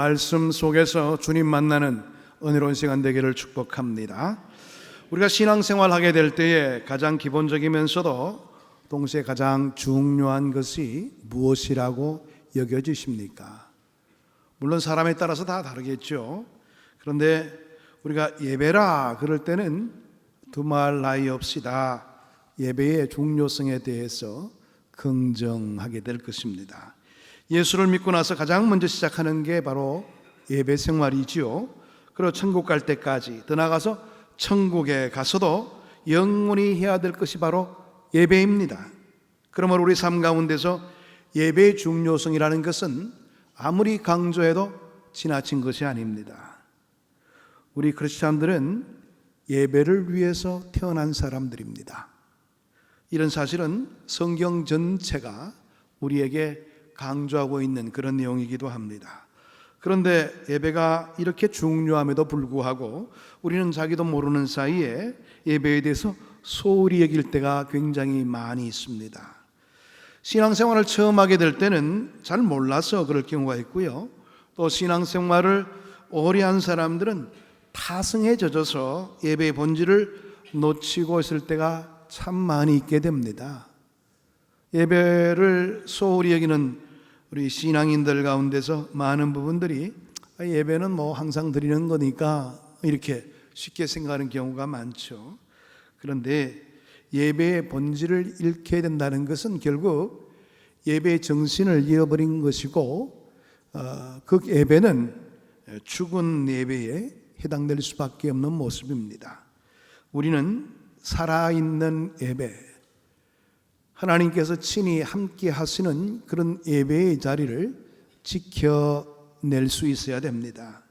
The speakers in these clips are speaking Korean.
말씀 속에서 주님 만나는 은혜로운 시간 되기를 축복합니다. 우리가 신앙생활 하게 될 때에 가장 기본적이면서도 동시에 가장 중요한 것이 무엇이라고 여겨지십니까? 물론 사람에 따라서 다 다르겠죠. 그런데 우리가 예배라 그럴 때는 두말 나위 없이다 예배의 중요성에 대해서 긍정하게 될 것입니다. 예수를 믿고 나서 가장 먼저 시작하는 게 바로 예배 생활이지요. 그리고 천국 갈 때까지 더 나가서 천국에 가서도 영원히 해야 될 것이 바로 예배입니다. 그러므로 우리 삶 가운데서 예배의 중요성이라는 것은 아무리 강조해도 지나친 것이 아닙니다. 우리 크리스찬들은 예배를 위해서 태어난 사람들입니다. 이런 사실은 성경 전체가 우리에게 강조하고 있는 그런 내용이기도 합니다. 그런데 예배가 이렇게 중요함에도 불구하고 우리는 자기도 모르는 사이에 예배에 대해서 소홀히 여길 때가 굉장히 많이 있습니다. 신앙생활을 처음 하게 될 때는 잘 몰라서 그럴 경우가 있고요. 또 신앙생활을 오래 한 사람들은 타성에 젖어서 예배의 본질을 놓치고 있을 때가 참 많이 있게 됩니다. 예배를 소홀히 여기는 우리 신앙인들 가운데서 많은 부분들이 아, 예배는 뭐 항상 드리는 거니까 이렇게 쉽게 생각하는 경우가 많죠. 그런데 예배의 본질을 잃게 된다는 것은 결국 예배의 정신을 잃어버린 것이고 어, 그 예배는 죽은 예배에 해당될 수밖에 없는 모습입니다. 우리는 살아있는 예배, 하나님께서 친히 함께 하시는 그런 예배의 자리를 지켜낼 수 있어야 됩니다.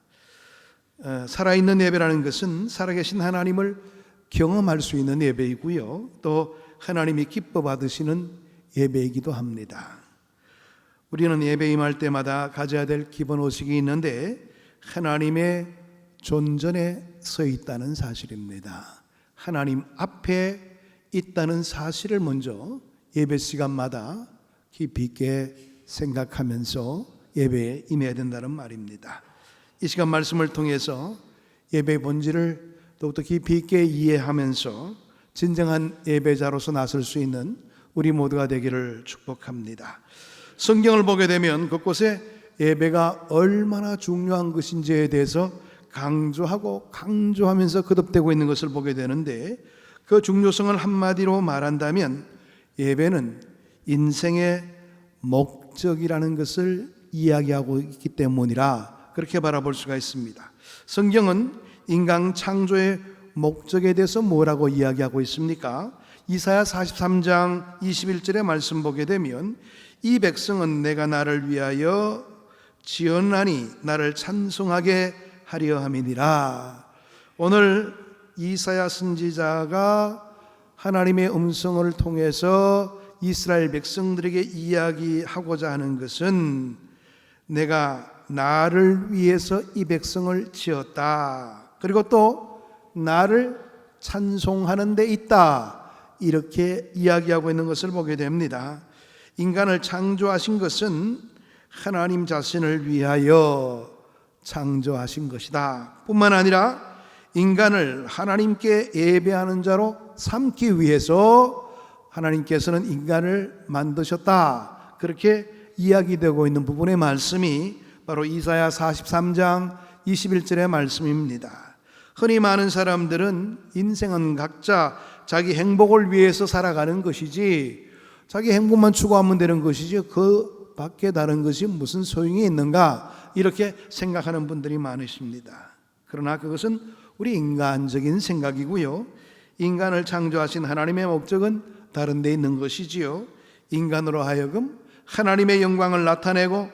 어, 살아있는 예배라는 것은 살아계신 하나님을 경험할 수 있는 예배이고요. 또 하나님이 기뻐 받으시는 예배이기도 합니다. 우리는 예배 임할 때마다 가져야 될 기본 의식이 있는데 하나님의 존전에 서 있다는 사실입니다. 하나님 앞에 있다는 사실을 먼저 예배 시간마다 깊이 있게 생각하면서 예배에 임해야 된다는 말입니다. 이 시간 말씀을 통해서 예배의 본질을 더욱더 깊이 있게 이해하면서 진정한 예배자로서 나설 수 있는 우리 모두가 되기를 축복합니다. 성경을 보게 되면 그곳에 예배가 얼마나 중요한 것인지에 대해서 강조하고 강조하면서 거듭되고 있는 것을 보게 되는데 그 중요성을 한마디로 말한다면 예배는 인생의 목적이라는 것을 이야기하고 있기 때문이라 그렇게 바라볼 수가 있습니다. 성경은 인간 창조의 목적에 대해서 뭐라고 이야기하고 있습니까? 이사야 43장 21절의 말씀 보게 되면 이 백성은 내가 나를 위하여 지었나니 나를 찬송하게 하려 함이니라. 오늘 이사야 선지자가 하나님의 음성을 통해서 이스라엘 백성들에게 이야기하고자 하는 것은 내가 나를 위해서 이 백성을 지었다. 그리고 또 나를 찬송하는 데 있다. 이렇게 이야기하고 있는 것을 보게 됩니다. 인간을 창조하신 것은 하나님 자신을 위하여 창조하신 것이다. 뿐만 아니라 인간을 하나님께 예배하는 자로 삼기 위해서 하나님께서는 인간을 만드셨다. 그렇게 이야기되고 있는 부분의 말씀이 바로 이사야 43장 21절의 말씀입니다. 흔히 많은 사람들은 인생은 각자 자기 행복을 위해서 살아가는 것이지 자기 행복만 추구하면 되는 것이지 그 밖에 다른 것이 무슨 소용이 있는가 이렇게 생각하는 분들이 많으십니다. 그러나 그것은 우리 인간적인 생각이고요. 인간을 창조하신 하나님의 목적은 다른 데 있는 것이지요. 인간으로 하여금 하나님의 영광을 나타내고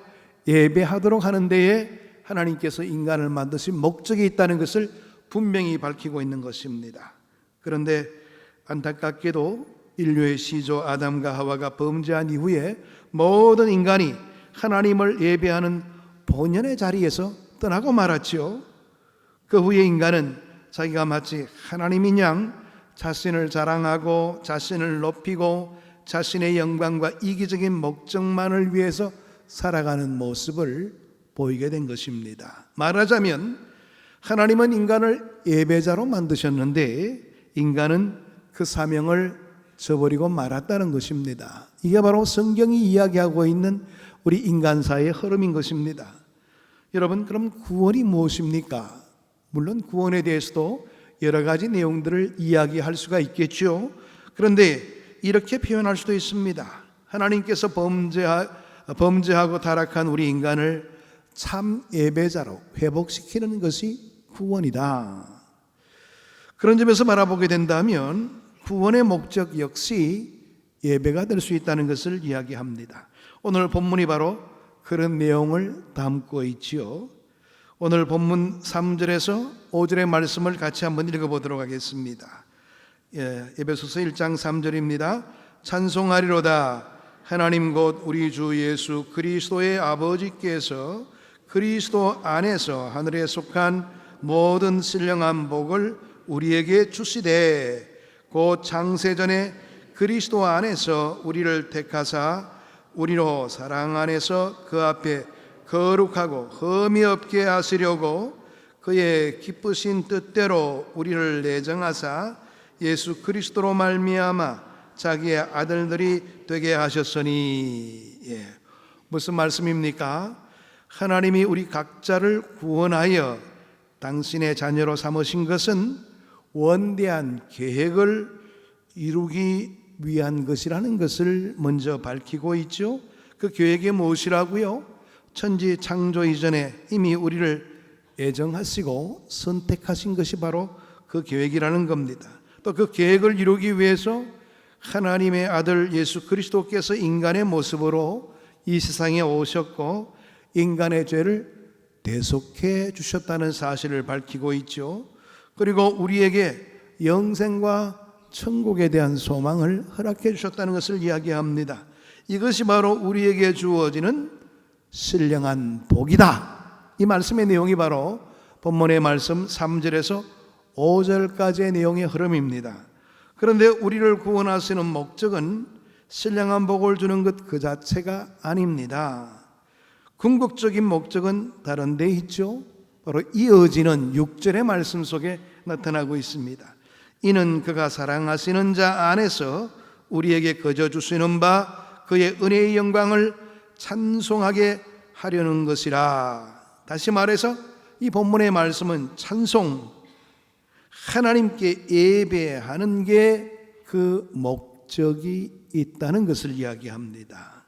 예배하도록 하는 데에 하나님께서 인간을 만드신 목적이 있다는 것을 분명히 밝히고 있는 것입니다. 그런데 안타깝게도 인류의 시조 아담과 하와가 범죄한 이후에 모든 인간이 하나님을 예배하는 본연의 자리에서 떠나고 말았지요. 그 후에 인간은 자기가 마치 하나님인 양 자신을 자랑하고 자신을 높이고 자신의 영광과 이기적인 목적만을 위해서 살아가는 모습을 보이게 된 것입니다. 말하자면 하나님은 인간을 예배자로 만드셨는데 인간은 그 사명을 저버리고 말았다는 것입니다. 이게 바로 성경이 이야기하고 있는 우리 인간사의 흐름인 것입니다. 여러분, 그럼 구원이 무엇입니까? 물론 구원에 대해서도 여러 가지 내용들을 이야기할 수가 있겠죠. 그런데 이렇게 표현할 수도 있습니다. 하나님께서 범죄하, 범죄하고 타락한 우리 인간을 참 예배자로 회복시키는 것이 구원이다. 그런 점에서 바라보게 된다면 구원의 목적 역시 예배가 될 수 있다는 것을 이야기합니다. 오늘 본문이 바로 그런 내용을 담고 있지요. 오늘 본문 3절에서 5절의 말씀을 같이 한번 읽어보도록 하겠습니다. 예, 에베소서 1장 3절입니다. 찬송하리로다 하나님 곧 우리 주 예수 그리스도의 아버지께서 그리스도 안에서 하늘에 속한 모든 신령한 복을 우리에게 주시되 곧 창세전에 그리스도 안에서 우리를 택하사 우리로 사랑 안에서 그 앞에 거룩하고 흠이 없게 하시려고 그의 기쁘신 뜻대로 우리를 내정하사 예수 그리스도로 말미암아 자기의 아들들이 되게 하셨으니 예. 무슨 말씀입니까? 하나님이 우리 각자를 구원하여 당신의 자녀로 삼으신 것은 원대한 계획을 이루기 위한 것이라는 것을 먼저 밝히고 있죠. 그 계획이 무엇이라고요? 천지 창조 이전에 이미 우리를 애정하시고 선택하신 것이 바로 그 계획이라는 겁니다. 또 그 계획을 이루기 위해서 하나님의 아들 예수 그리스도께서 인간의 모습으로 이 세상에 오셨고 인간의 죄를 대속해 주셨다는 사실을 밝히고 있죠. 그리고 우리에게 영생과 천국에 대한 소망을 허락해 주셨다는 것을 이야기합니다. 이것이 바로 우리에게 주어지는 신령한 복이다. 이 말씀의 내용이 바로 본문의 말씀 3절에서 5절까지의 내용의 흐름입니다. 그런데 우리를 구원하시는 목적은 신령한 복을 주는 것 그 자체가 아닙니다. 궁극적인 목적은 다른 데 있죠. 바로 이어지는 6절의 말씀 속에 나타나고 있습니다. 이는 그가 사랑하시는 자 안에서 우리에게 거저 주시는 바 그의 은혜의 영광을 찬송하게 하려는 것이라. 다시 말해서 이 본문의 말씀은 찬송, 하나님께 예배하는 게 그 목적이 있다는 것을 이야기합니다.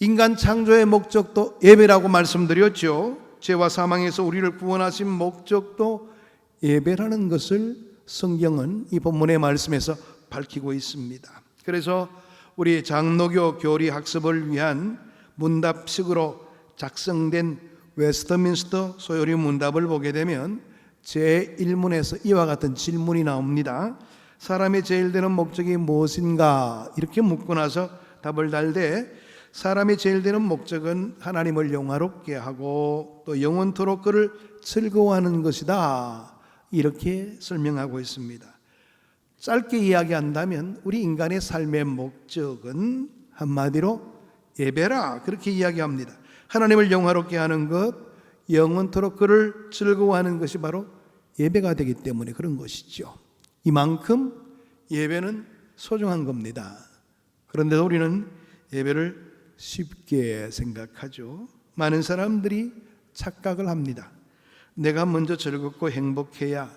인간 창조의 목적도 예배라고 말씀드렸죠. 죄와 사망에서 우리를 구원하신 목적도 예배라는 것을 성경은 이 본문의 말씀에서 밝히고 있습니다. 그래서 우리 장로교 교리 학습을 위한 문답식으로 작성된 웨스터민스터 소요리 문답을 보게 되면 제 1문에서 이와 같은 질문이 나옵니다. 사람의 제일 되는 목적이 무엇인가? 이렇게 묻고 나서 답을 달되 사람의 제일 되는 목적은 하나님을 영화롭게 하고 또 영원토록 그를 즐거워하는 것이다. 이렇게 설명하고 있습니다. 짧게 이야기한다면 우리 인간의 삶의 목적은 한마디로 예배라 그렇게 이야기합니다. 하나님을 영화롭게 하는 것, 영원토록 그를 즐거워하는 것이 바로 예배가 되기 때문에 그런 것이죠. 이만큼 예배는 소중한 겁니다. 그런데 우리는 예배를 쉽게 생각하죠. 많은 사람들이 착각을 합니다. 내가 먼저 즐겁고 행복해야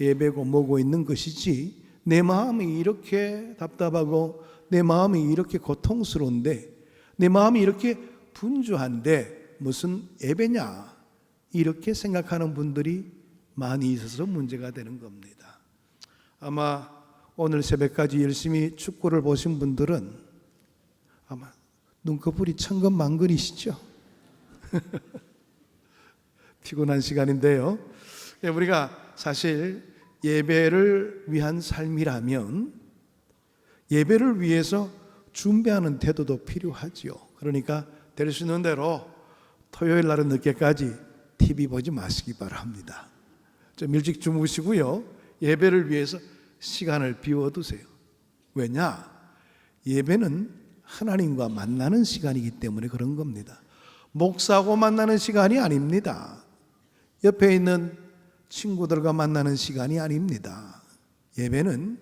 예배고 뭐고 있는 것이지 내 마음이 이렇게 답답하고 내 마음이 이렇게 고통스러운데 내 마음이 이렇게 분주한데 무슨 예배냐 이렇게 생각하는 분들이 많이 있어서 문제가 되는 겁니다. 아마 오늘 새벽까지 열심히 축구를 보신 분들은 아마 눈꺼풀이 천근만근이시죠? 피곤한 시간인데요. 예, 우리가 사실 예배를 위한 삶이라면 예배를 위해서 준비하는 태도도 필요하지요. 그러니까 될 수 있는 대로 토요일 날은 늦게까지 TV 보지 마시기 바랍니다. 좀 일찍 주무시고요. 예배를 위해서 시간을 비워두세요. 왜냐? 예배는 하나님과 만나는 시간이기 때문에 그런 겁니다. 목사하고 만나는 시간이 아닙니다. 옆에 있는 친구들과 만나는 시간이 아닙니다. 예배는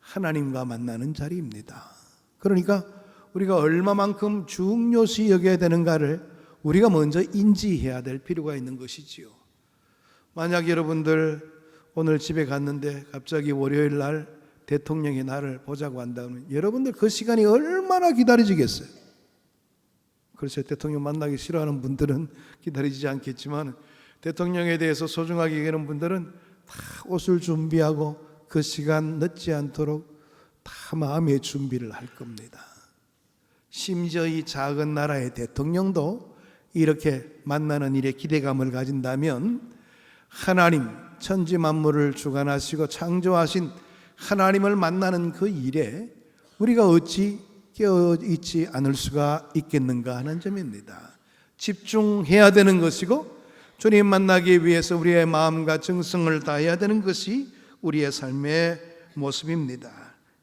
하나님과 만나는 자리입니다. 그러니까 우리가 얼마만큼 중요시 여겨야 되는가를 우리가 먼저 인지해야 될 필요가 있는 것이지요. 만약 여러분들 오늘 집에 갔는데 갑자기 월요일 날 대통령이 나를 보자고 한다면 여러분들 그 시간이 얼마나 기다려지겠어요? 그렇죠. 대통령 만나기 싫어하는 분들은 기다리지 않겠지만 대통령에 대해서 소중하게 여기는 분들은 다 옷을 준비하고 그 시간 늦지 않도록 다 마음의 준비를 할 겁니다. 심지어 이 작은 나라의 대통령도 이렇게 만나는 일에 기대감을 가진다면 하나님 천지 만물을 주관하시고 창조하신 하나님을 만나는 그 일에 우리가 어찌 깨어 있지 않을 수가 있겠는가 하는 점입니다. 집중해야 되는 것이고 주님 만나기 위해서 우리의 마음과 정성을 다해야 되는 것이 우리의 삶의 모습입니다.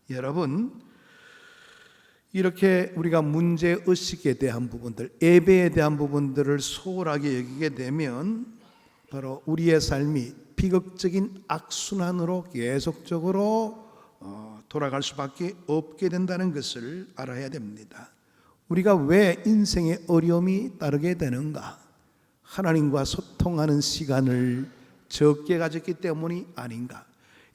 여러분 이렇게 우리가 문제 의식에 대한 부분들, 예배에 대한 부분들을 소홀하게 여기게 되면 바로 우리의 삶이 비극적인 악순환으로 계속적으로 어, 돌아갈 수밖에 없게 된다는 것을 알아야 됩니다. 우리가 왜 인생에 어려움이 따르게 되는가? 하나님과 소통하는 시간을 적게 가졌기 때문이 아닌가?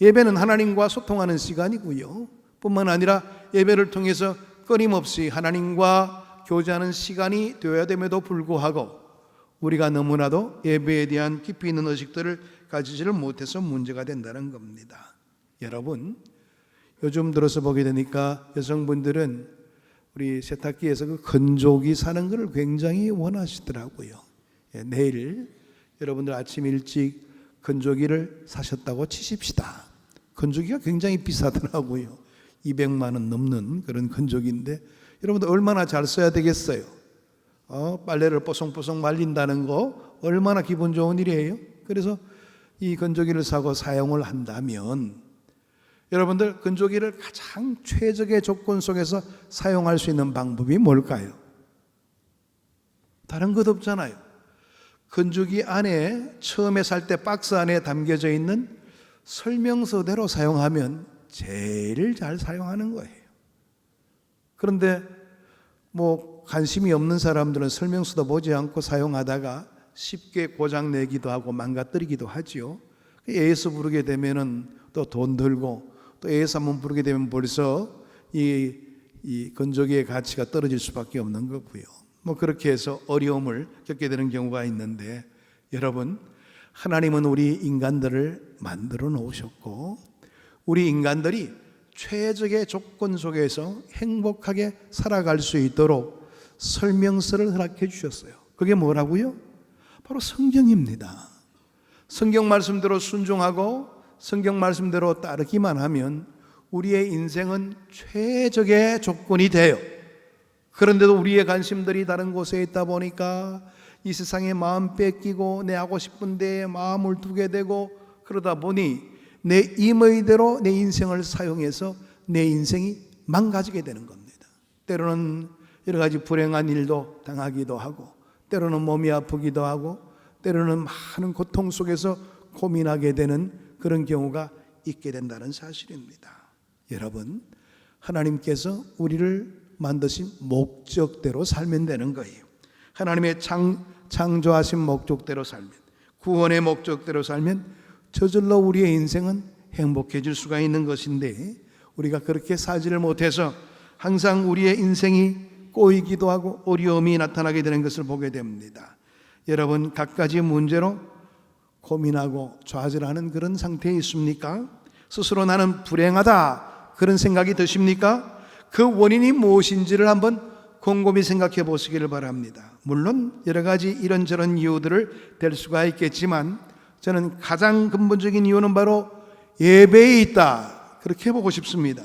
예배는 하나님과 소통하는 시간이고요. 뿐만 아니라 예배를 통해서 끊임없이 하나님과 교제하는 시간이 되어야 됨에도 불구하고 우리가 너무나도 예배에 대한 깊이 있는 의식들을 가지지를 못해서 문제가 된다는 겁니다. 여러분, 요즘 들어서 보게 되니까 여성분들은 우리 세탁기에서 그 건조기 사는 것을 굉장히 원하시더라고요. 예, 내일 여러분들 아침 일찍 건조기를 사셨다고 치십시다. 건조기가 굉장히 비싸더라고요. 200만 원 넘는 그런 건조기인데 여러분들 얼마나 잘 써야 되겠어요? 어, 빨래를 뽀송뽀송 말린다는 거 얼마나 기분 좋은 일이에요? 그래서 이 건조기를 사고 사용을 한다면 여러분들 건조기를 가장 최적의 조건 속에서 사용할 수 있는 방법이 뭘까요? 다른 것 없잖아요. 건조기 안에 처음에 살 때 박스 안에 담겨져 있는 설명서대로 사용하면 제일 잘 사용하는 거예요. 그런데 뭐 관심이 없는 사람들은 설명서도 보지 않고 사용하다가 쉽게 고장 내기도 하고 망가뜨리기도 하지요. 예수 부르게 되면은 또 돈 들고 또 예수 한번 부르게 되면 벌써 이, 이 건조기의 가치가 떨어질 수밖에 없는 거고요. 뭐 그렇게 해서 어려움을 겪게 되는 경우가 있는데 여러분 하나님은 우리 인간들을 만들어 놓으셨고 우리 인간들이 최적의 조건 속에서 행복하게 살아갈 수 있도록 설명서를 허락해 주셨어요. 그게 뭐라고요? 바로 성경입니다. 성경 말씀대로 순종하고 성경 말씀대로 따르기만 하면 우리의 인생은 최적의 조건이 돼요. 그런데도 우리의 관심들이 다른 곳에 있다 보니까 이 세상에 마음 뺏기고 내 하고 싶은 데에 마음을 두게 되고 그러다 보니 내 임의대로 내 인생을 사용해서 내 인생이 망가지게 되는 겁니다. 때로는 여러 가지 불행한 일도 당하기도 하고 때로는 몸이 아프기도 하고 때로는 많은 고통 속에서 고민하게 되는 그런 경우가 있게 된다는 사실입니다. 여러분, 하나님께서 우리를 만드신 목적대로 살면 되는 거예요. 하나님의 창, 창조하신 목적대로 살면, 구원의 목적대로 살면 저절로 우리의 인생은 행복해질 수가 있는 것인데 우리가 그렇게 살지를 못해서 항상 우리의 인생이 꼬이기도 하고 어려움이 나타나게 되는 것을 보게 됩니다. 여러분 갖가지 문제로 고민하고 좌절하는 그런 상태에 있습니까? 스스로 나는 불행하다 그런 생각이 드십니까? 그 원인이 무엇인지를 한번 곰곰이 생각해 보시기를 바랍니다. 물론 여러 가지 이런저런 이유들을 댈 수가 있겠지만 저는 가장 근본적인 이유는 바로 예배에 있다. 그렇게 보고 싶습니다.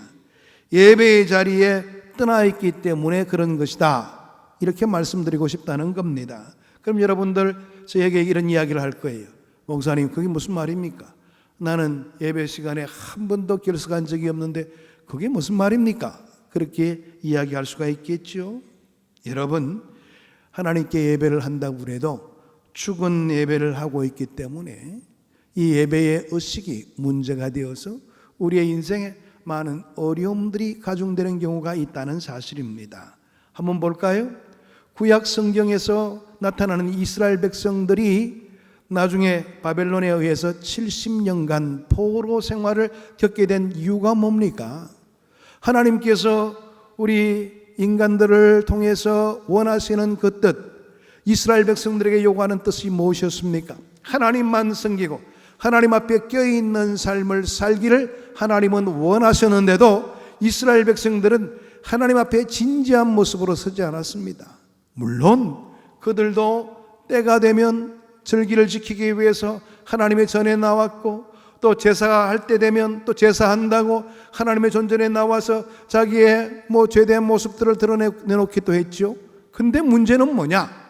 예배의 자리에 떠나 있기 때문에 그런 것이다. 이렇게 말씀드리고 싶다는 겁니다. 그럼 여러분들 저에게 이런 이야기를 할 거예요. 목사님, 그게 무슨 말입니까? 나는 예배 시간에 한 번도 결석한 적이 없는데 그게 무슨 말입니까? 그렇게 이야기할 수가 있겠죠. 여러분, 하나님께 예배를 한다고 해도 죽은 예배를 하고 있기 때문에 이 예배의 의식이 문제가 되어서 우리의 인생에 많은 어려움들이 가중되는 경우가 있다는 사실입니다. 한번 볼까요? 구약 성경에서 나타나는 이스라엘 백성들이 나중에 바벨론에 의해서 70년간 포로 생활을 겪게 된 이유가 뭡니까? 하나님께서 우리 인간들을 통해서 원하시는 그 뜻, 이스라엘 백성들에게 요구하는 뜻이 무엇이었습니까? 하나님만 섬기고 하나님 앞에 껴있는 삶을 살기를 하나님은 원하셨는데도 이스라엘 백성들은 하나님 앞에 진지한 모습으로 서지 않았습니다. 물론 그들도 때가 되면 절기를 지키기 위해서 하나님의 전에 나왔고 또 제사할 때 되면 또 제사한다고 하나님의 존전에 나와서 자기의 뭐 죄대한 모습들을 드러내놓기도 했죠. 근데 문제는 뭐냐?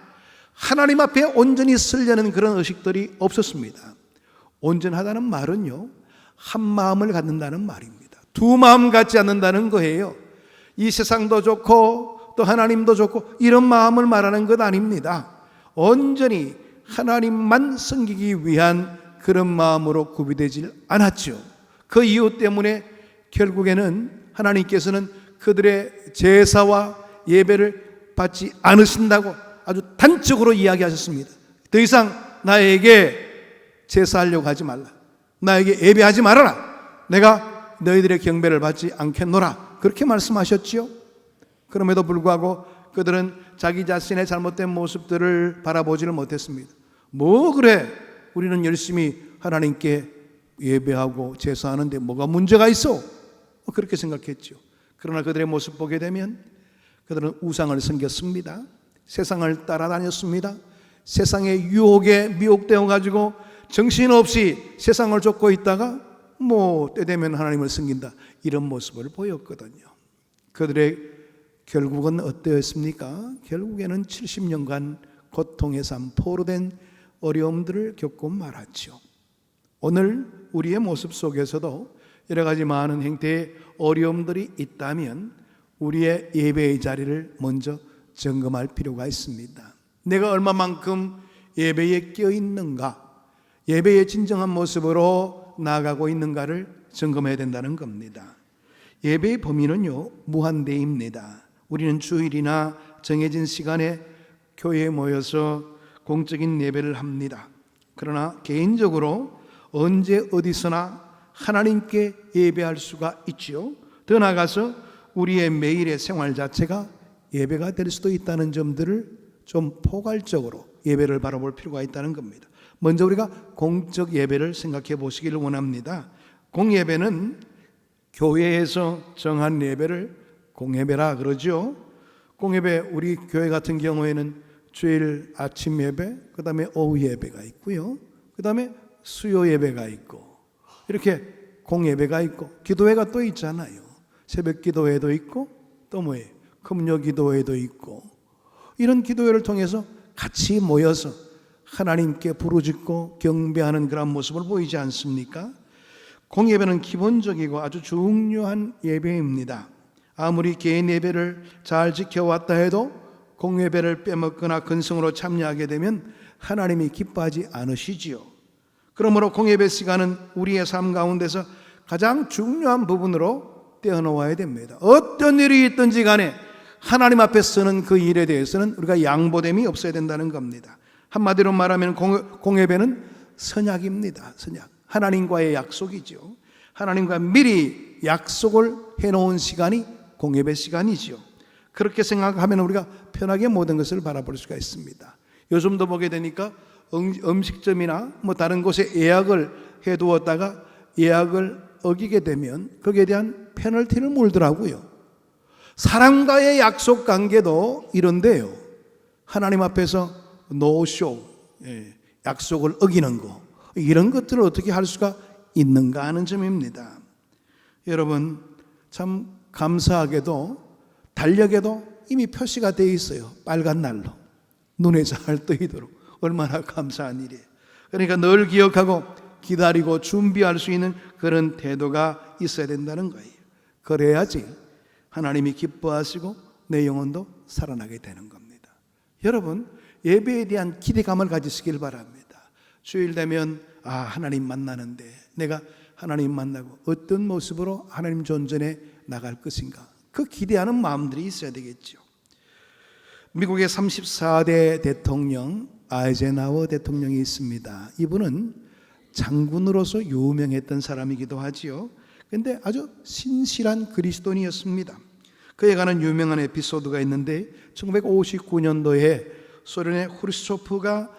하나님 앞에 온전히 쓰려는 그런 의식들이 없었습니다. 온전하다는 말은요, 한 마음을 갖는다는 말입니다. 두 마음 갖지 않는다는 거예요. 이 세상도 좋고 또 하나님도 좋고 이런 마음을 말하는 것 아닙니다. 온전히 하나님만 섬기기 위한 그런 마음으로 구비되질 않았죠. 그 이유 때문에 결국에는 하나님께서는 그들의 제사와 예배를 받지 않으신다고 아주 단적으로 이야기하셨습니다. 더 이상 나에게 제사하려고 하지 말라. 나에게 예배하지 말아라. 내가 너희들의 경배를 받지 않겠노라. 그렇게 말씀하셨지요. 그럼에도 불구하고 그들은 자기 자신의 잘못된 모습들을 바라보지를 못했습니다. 뭐 그래? 우리는 열심히 하나님께 예배하고 제사하는데 뭐가 문제가 있어? 그렇게 생각했죠. 그러나 그들의 모습 보게 되면 그들은 우상을 섬겼습니다. 세상을 따라다녔습니다. 세상의 유혹에 미혹되어 가지고 정신없이 세상을 쫓고 있다가 뭐 때 되면 하나님을 섬긴다 이런 모습을 보였거든요. 그들의 결국은 어떠했습니까? 결국에는 70년간 고통의 삶, 포로된 어려움들을 겪고 말았죠. 오늘 우리의 모습 속에서도 여러 가지 많은 행태의 어려움들이 있다면 우리의 예배의 자리를 먼저 점검할 필요가 있습니다. 내가 얼마만큼 예배에 껴 있는가, 예배의 진정한 모습으로 나아가고 있는가를 점검해야 된다는 겁니다. 예배의 범위는요, 무한대입니다. 우리는 주일이나 정해진 시간에 교회에 모여서 공적인 예배를 합니다. 그러나 개인적으로 언제 어디서나 하나님께 예배할 수가 있지요. 더 나아가서 우리의 매일의 생활 자체가 예배가 될 수도 있다는 점들을 좀 포괄적으로 예배를 바라볼 필요가 있다는 겁니다. 먼저 우리가 공적 예배를 생각해 보시기를 원합니다. 공예배는 교회에서 정한 예배를 공예배라 그러죠. 공예배 우리 교회 같은 경우에는 주일 아침 예배, 그다음에 오후 예배가 있고요. 그다음에 수요 예배가 있고 이렇게 공예배가 있고 기도회가 또 있잖아요. 새벽 기도회도 있고 또 뭐예요? 금요 기도회도 있고 이런 기도회를 통해서 같이 모여서 하나님께 부르짖고 경배하는 그런 모습을 보이지 않습니까? 공예배는 기본적이고 아주 중요한 예배입니다. 아무리 개인 예배를 잘 지켜왔다 해도 공예배를 빼먹거나 근성으로 참여하게 되면 하나님이 기뻐하지 않으시지요. 그러므로 공예배 시간은 우리의 삶 가운데서 가장 중요한 부분으로 떼어놓아야 됩니다. 어떤 일이 있든지 간에 하나님 앞에 서는 그 일에 대해서는 우리가 양보됨이 없어야 된다는 겁니다. 한마디로 말하면 공예배는 선약입니다. 선약. 하나님과의 약속이죠. 하나님과 미리 약속을 해놓은 시간이 공예배 시간이지요. 그렇게 생각하면 우리가 편하게 모든 것을 바라볼 수가 있습니다. 요즘도 보게 되니까 음식점이나 뭐 다른 곳에 예약을 해두었다가 예약을 어기게 되면 거기에 대한 페널티를 물더라고요. 사람과의 약속 관계도 이런데요. 하나님 앞에서 노쇼, 예, 약속을 어기는 거, 이런 것들을 어떻게 할 수가 있는가 하는 점입니다. 여러분, 참 감사하게도 달력에도 이미 표시가 되어 있어요. 빨간 날로. 눈에 잘 뜨이도록. 얼마나 감사한 일이에요. 그러니까 늘 기억하고 기다리고 준비할 수 있는 그런 태도가 있어야 된다는 거예요. 그래야지 하나님이 기뻐하시고 내 영혼도 살아나게 되는 겁니다. 여러분 예배에 대한 기대감을 가지시길 바랍니다. 주일 되면 아 하나님 만나는데 내가 하나님 만나고 어떤 모습으로 하나님 존전에 나갈 것인가 그 기대하는 마음들이 있어야 되겠죠. 미국의 34대 대통령 아이젠하워 대통령이 있습니다. 이분은 장군으로서 유명했던 사람이기도 하지요. 근데 아주 신실한 그리스도인이었습니다. 그에 관한 유명한 에피소드가 있는데 1959년도에 소련의 후르쇼프가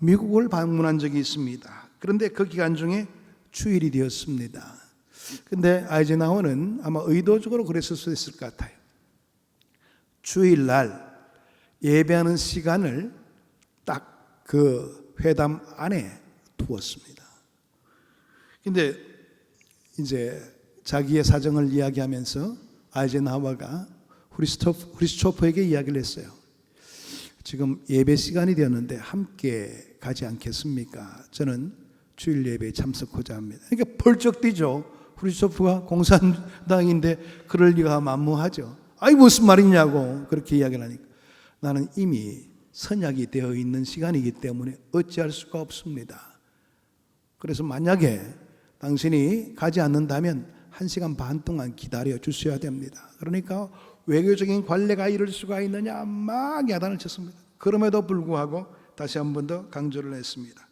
미국을 방문한 적이 있습니다. 그런데 그 기간 중에 주일이 되었습니다. 근데 아이젠하워는 아마 의도적으로 그랬을 수 있을 것 같아요. 주일날 예배하는 시간을 딱 그 회담 안에 두었습니다. 근데 이제 자기의 사정을 이야기하면서 아이젠하워가 후리스토프, 후리스토프에게 이야기를 했어요. 지금 예배 시간이 되었는데 함께 가지 않겠습니까? 저는 주일 예배에 참석하자 합니다. 그러니까 벌쩍 뛰죠. 후리스토프가 공산당인데 그럴 리가 만무하죠. 아이 무슨 말이냐고 그렇게 이야기를 하니까 나는 이미 선약이 되어 있는 시간이기 때문에 어찌할 수가 없습니다. 그래서 만약에 당신이 가지 않는다면 한 시간 반 동안 기다려 주셔야 됩니다. 그러니까 외교적인 관례가 이럴 수가 있느냐 막 야단을 쳤습니다. 그럼에도 불구하고 다시 한 번 더 강조를 했습니다.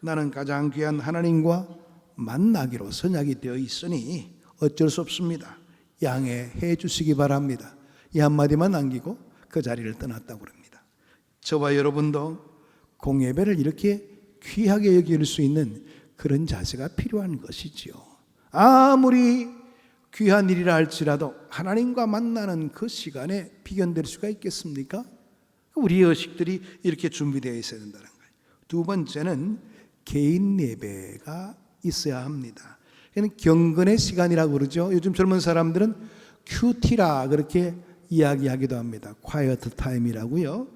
나는 가장 귀한 하나님과 만나기로 선약이 되어 있으니 어쩔 수 없습니다. 양해해 주시기 바랍니다. 이 한마디만 남기고 그 자리를 떠났다고 합니다. 저와 여러분도 공예배를 이렇게 귀하게 여길 수 있는 그런 자세가 필요한 것이지요. 아무리 귀한 일이라 할지라도 하나님과 만나는 그 시간에 비견될 수가 있겠습니까? 우리 의식들이 이렇게 준비되어 있어야 된다는 거예요. 두 번째는 개인 예배가 있어야 합니다. 경건의 시간이라고 그러죠. 요즘 젊은 사람들은 큐티라 그렇게 이야기하기도 합니다. quiet time이라고요.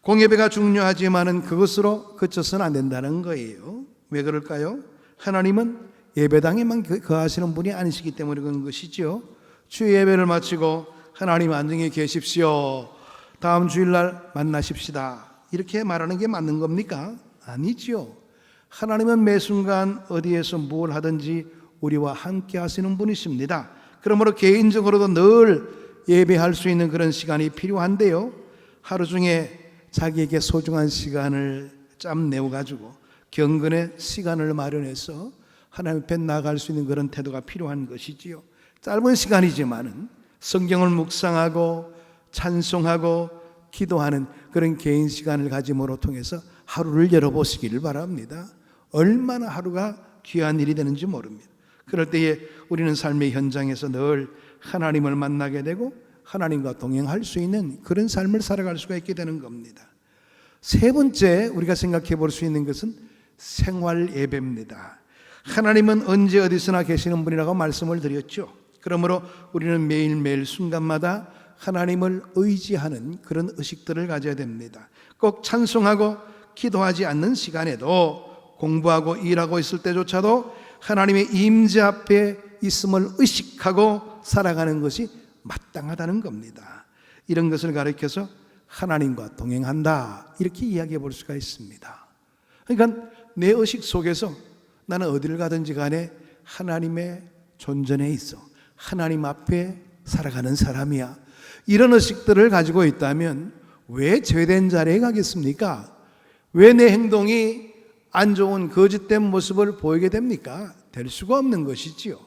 공예배가 중요하지만은 그것으로 그쳐서는 안 된다는 거예요. 왜 그럴까요? 하나님은 예배당에만 그, 거하시는 분이 아니시기 때문에 그런 것이죠. 주 예배를 마치고 하나님 안정히 계십시오. 다음 주일날 만나십시다. 이렇게 말하는 게 맞는 겁니까? 아니지요. 하나님은 매 순간 어디에서 뭘 하든지 우리와 함께 하시는 분이십니다. 그러므로 개인적으로도 늘 예배할 수 있는 그런 시간이 필요한데요. 하루 중에 자기에게 소중한 시간을 짬 내어 가지고 경건의 시간을 마련해서 하나님 앞에 나갈 수 있는 그런 태도가 필요한 것이지요. 짧은 시간이지만은 성경을 묵상하고 찬송하고 기도하는 그런 개인 시간을 가짐으로 통해서 하루를 열어보시기를 바랍니다. 얼마나 하루가 귀한 일이 되는지 모릅니다. 그럴 때에 우리는 삶의 현장에서 늘 하나님을 만나게 되고 하나님과 동행할 수 있는 그런 삶을 살아갈 수가 있게 되는 겁니다. 세 번째 우리가 생각해 볼 수 있는 것은 생활 예배입니다. 하나님은 언제 어디서나 계시는 분이라고 말씀을 드렸죠. 그러므로 우리는 매일매일 순간마다 하나님을 의지하는 그런 의식들을 가져야 됩니다. 꼭 찬송하고 기도하지 않는 시간에도 공부하고 일하고 있을 때조차도 하나님의 임재 앞에 있음을 의식하고 살아가는 것이 마땅하다는 겁니다. 이런 것을 가르쳐서 하나님과 동행한다 이렇게 이야기해 볼 수가 있습니다. 그러니까 내 의식 속에서 나는 어디를 가든지 간에 하나님의 존전에 있어 하나님 앞에 살아가는 사람이야. 이런 의식들을 가지고 있다면 왜 죄된 자리에 가겠습니까? 왜 내 행동이 안 좋은 거짓된 모습을 보이게 됩니까? 될 수가 없는 것이지요.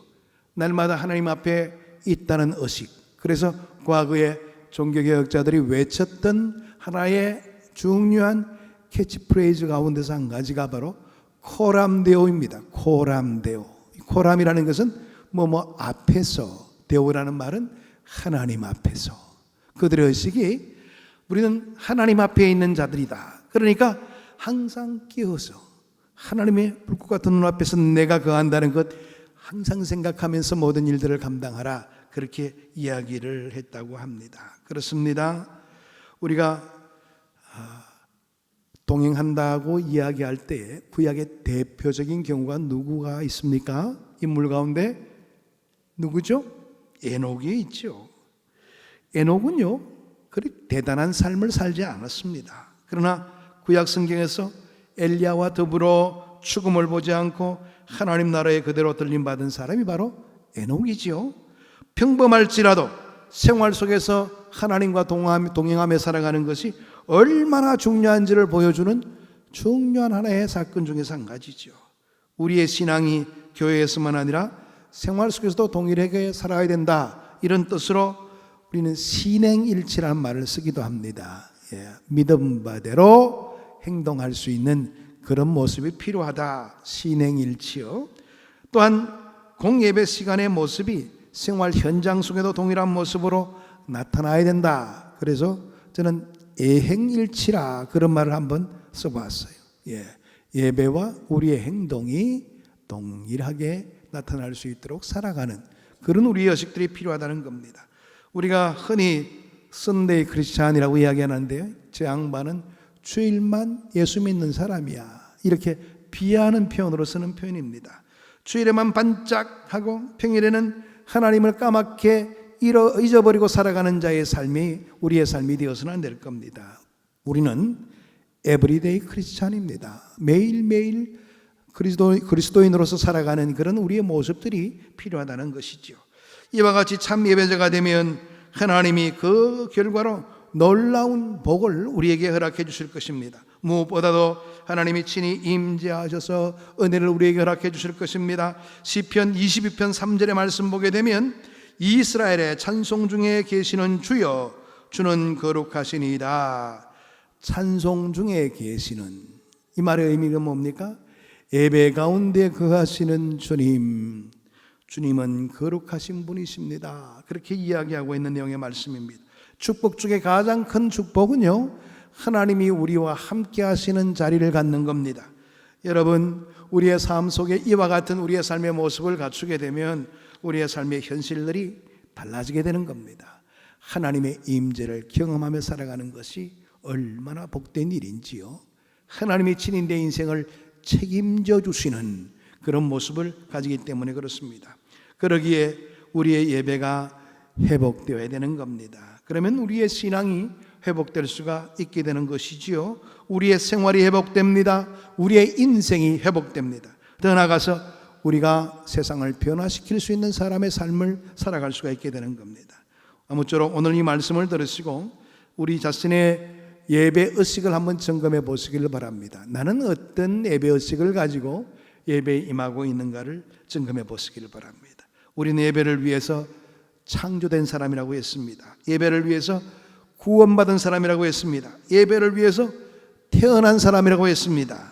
날마다 하나님 앞에 있다는 의식. 그래서 과거에 종교개혁자들이 외쳤던 하나의 중요한 캐치프레이즈 가운데서 한 가지가 바로 코람데오입니다. 코람데오. 코람이라는 것은 뭐뭐 앞에서 데오라는 말은 하나님 앞에서 그들의 의식이 우리는 하나님 앞에 있는 자들이다. 그러니까 항상 끼어서 하나님의 불꽃 같은 눈 앞에서 내가 거한다는 것 항상 생각하면서 모든 일들을 감당하라. 그렇게 이야기를 했다고 합니다. 그렇습니다. 우리가 아, 동행한다고 이야기할 때 구약의 대표적인 경우가 누구가 있습니까? 인물 가운데 누구죠? 에녹이 있죠. 에녹은요. 그리 대단한 삶을 살지 않았습니다. 그러나 구약 성경에서 엘리야와 더불어 죽음을 보지 않고 하나님 나라에 그대로 들림 받은 사람이 바로 에녹이지요. 평범할지라도 생활 속에서 하나님과 동행하며, 살아가는 것이 얼마나 중요한지를 보여주는 중요한 하나의 사건 중에서 한 가지죠. 우리의 신앙이 교회에서만 아니라 생활 속에서도 동일하게 살아야 된다. 이런 뜻으로 우리는 신행일치라는 말을 쓰기도 합니다. 예, 믿음 바대로 행동할 수 있는 그런 모습이 필요하다. 신행일치요. 또한 공예배 시간의 모습이 생활 현장 속에도 동일한 모습으로 나타나야 된다. 그래서 저는 예행일치라 그런 말을 한번 써봤어요. 예, 예배와 우리의 행동이 동일하게 나타날 수 있도록 살아가는 그런 우리 여식들이 필요하다는 겁니다. 우리가 흔히 선데이 크리스찬이라고 이야기하는데요. 제 양반은 주일만 예수 믿는 사람이야. 이렇게 비하하는 표현으로 쓰는 표현입니다. 주일에만 반짝하고 평일에는 하나님을 까맣게 잃어, 잊어버리고 살아가는 자의 삶이 우리의 삶이 되어서는 안 될 겁니다. 우리는 에브리데이 크리스찬입니다. 매일매일 그리스도, 그리스도인으로서 살아가는 그런 우리의 모습들이 필요하다는 것이죠. 이와 같이 참 예배자가 되면 하나님이 그 결과로 놀라운 복을 우리에게 허락해 주실 것입니다. 무엇보다도 하나님이 친히 임재하셔서 은혜를 우리에게 허락해 주실 것입니다. 시편 22편 3절의 말씀 보게 되면 이스라엘의 찬송 중에 계시는 주여 주는 거룩하시니이다. 찬송 중에 계시는 이 말의 의미가 뭡니까? 예배 가운데 거하시는 주님, 주님은 거룩하신 분이십니다. 그렇게 이야기하고 있는 내용의 말씀입니다. 축복 중에 가장 큰 축복은요, 하나님이 우리와 함께 하시는 자리를 갖는 겁니다. 여러분, 우리의 삶 속에 이와 같은 우리의 삶의 모습을 갖추게 되면 우리의 삶의 현실들이 달라지게 되는 겁니다. 하나님의 임재를 경험하며 살아가는 것이 얼마나 복된 일인지요. 하나님이 친히 내 인생을 책임져 주시는 그런 모습을 가지기 때문에 그렇습니다. 그러기에 우리의 예배가 회복되어야 되는 겁니다. 그러면 우리의 신앙이 회복될 수가 있게 되는 것이지요. 우리의 생활이 회복됩니다. 우리의 인생이 회복됩니다. 더 나아가서 우리가 세상을 변화시킬 수 있는 사람의 삶을 살아갈 수가 있게 되는 겁니다. 아무쪼록 오늘 이 말씀을 들으시고 우리 자신의 예배 의식을 한번 점검해 보시기를 바랍니다. 나는 어떤 예배 의식을 가지고 예배에 임하고 있는가를 점검해 보시기를 바랍니다. 우리는 예배를 위해서 창조된 사람이라고 했습니다. 예배를 위해서 구원받은 사람이라고 했습니다. 예배를 위해서 태어난 사람이라고 했습니다.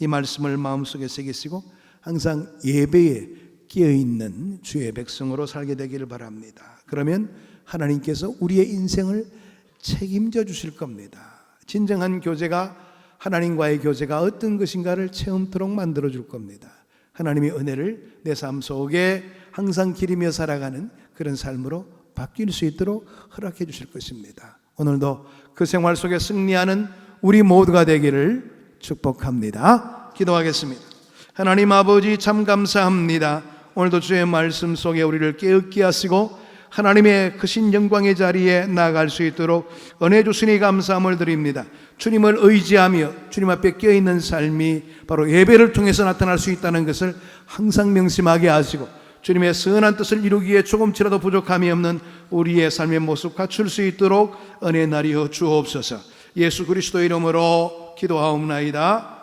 이 말씀을 마음속에 새기시고 항상 예배에 끼어 있는 주의 백성으로 살게 되기를 바랍니다. 그러면 하나님께서 우리의 인생을 책임져 주실 겁니다. 진정한 교제가 하나님과의 교제가 어떤 것인가를 체험토록 만들어 줄 겁니다. 하나님의 은혜를 내 삶 속에 항상 기리며 살아가는 그런 삶으로 바뀔 수 있도록 허락해 주실 것입니다. 오늘도 그 생활 속에 승리하는 우리 모두가 되기를 축복합니다. 기도하겠습니다. 하나님 아버지 참 감사합니다. 오늘도 주의 말씀 속에 우리를 깨닫게 하시고 하나님의 크신 영광의 자리에 나아갈 수 있도록 은혜 주시니 감사함을 드립니다. 주님을 의지하며 주님 앞에 껴 있는 삶이 바로 예배를 통해서 나타날 수 있다는 것을 항상 명심하게 하시고 주님의 선한 뜻을 이루기에 조금치라도 부족함이 없는 우리의 삶의 모습 갖출 수 있도록 은혜 나리여 주옵소서. 예수 그리스도 이름으로 기도하옵나이다.